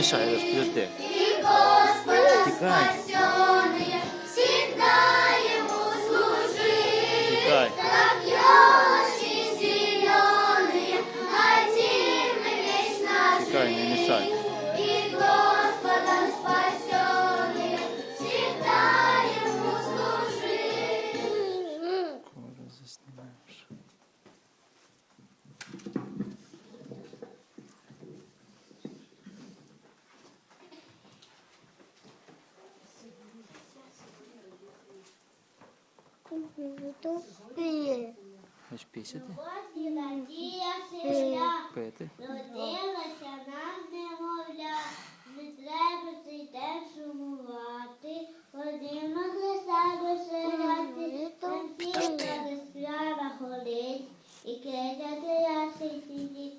мешаешь, подожди. Тикай. Хоч пісяти? Пити. Родилася нам немовля, не треба цей день сумувати, ходимо за себе ширяти, там всі не справа ходить, і кидати я сидіть.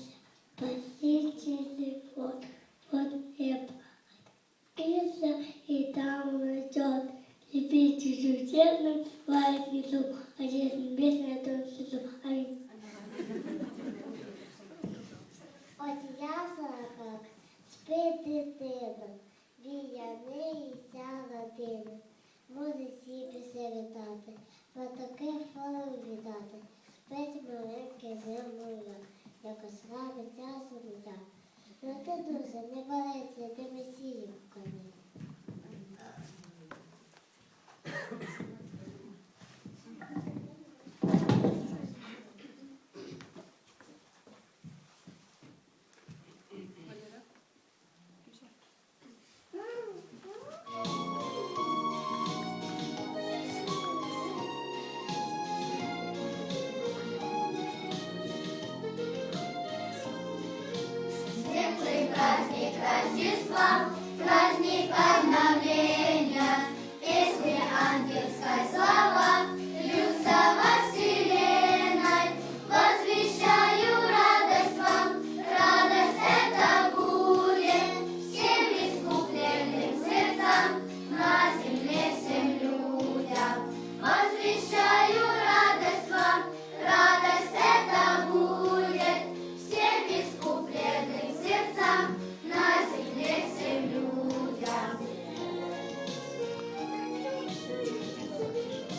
діви, музи сіпі по патоки фалом вітати, спить маленьке земля, як ослабить часу літа. Но ти дуже не болеться, ти месію в конець.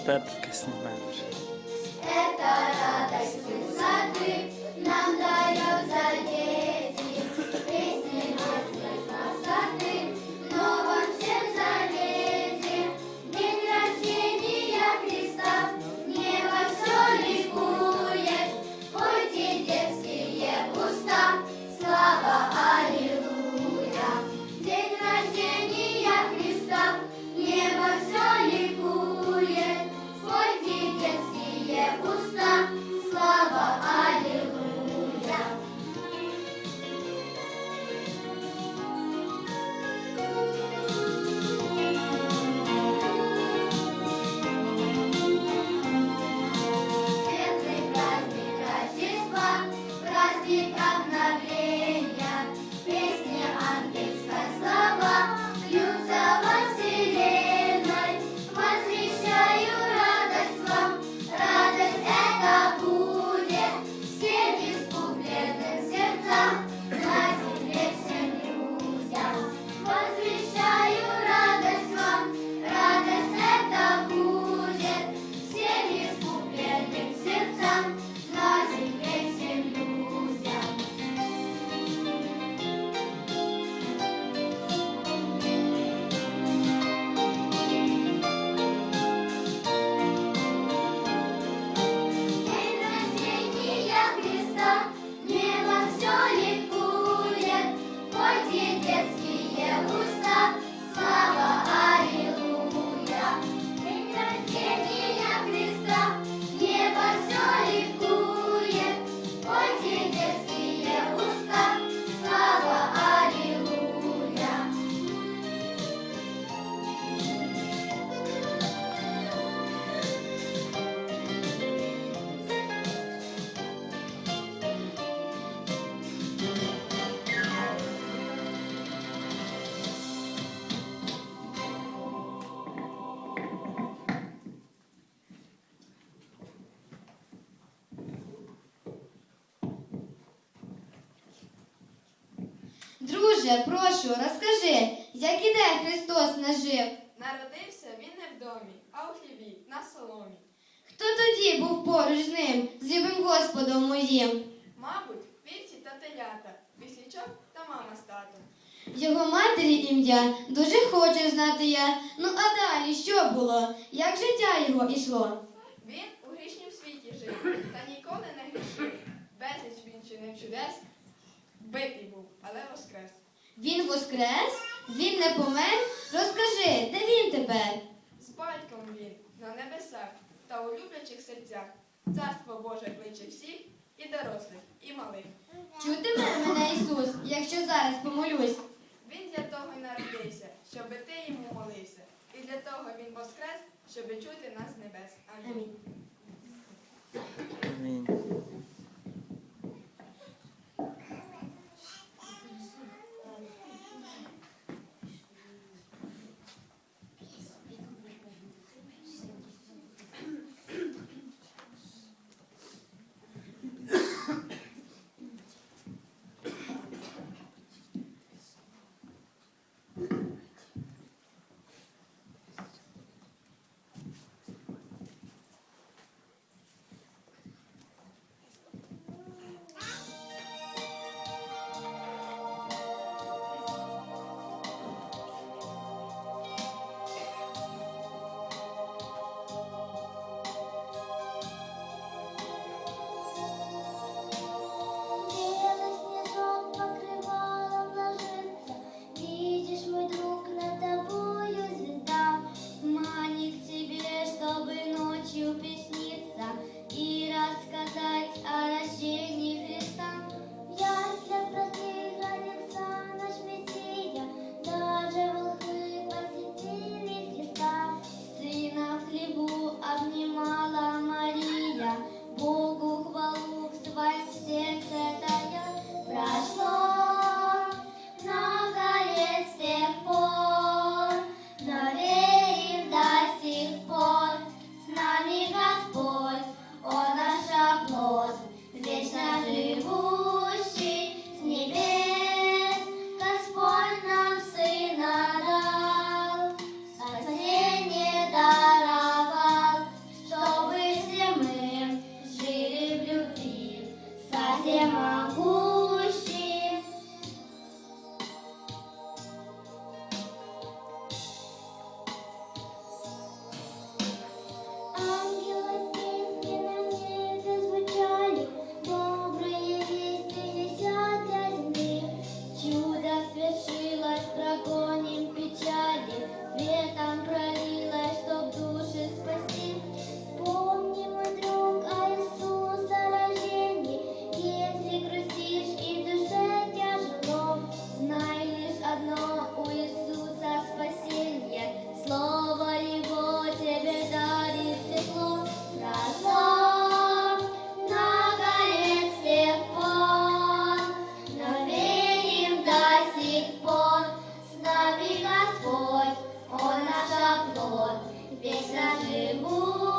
Tapicas-se, manos. Друже, прошу, розкажи, як і де Христос нажив? Народився він не в домі, а у хліві, на соломі. Хто тоді був поруч з ним, з любим Господом моїм? Мабуть, вівці та телята, віслічок та мама з татом. Його матері ім'я дуже хочу знати я. Ну а далі що було? Як життя його ішло? Він у грішнім світі жив, та ніколи не грішив. Безліч він чинив чудес, битий був, але воскрес. Він воскрес? Він не помер? Розкажи, де він тепер? З батьком він на небесах та у люблячих серцях. Царство Боже кличе всіх, і дорослих, і малих. Чутиме мене Ісус, якщо зараз помолюсь. Він для того й народився, щоби ти йому молився. І для того він воскрес, щоби чути нас з небес. Амінь. Амінь. Господь, Он наш оплот, весь наш живут.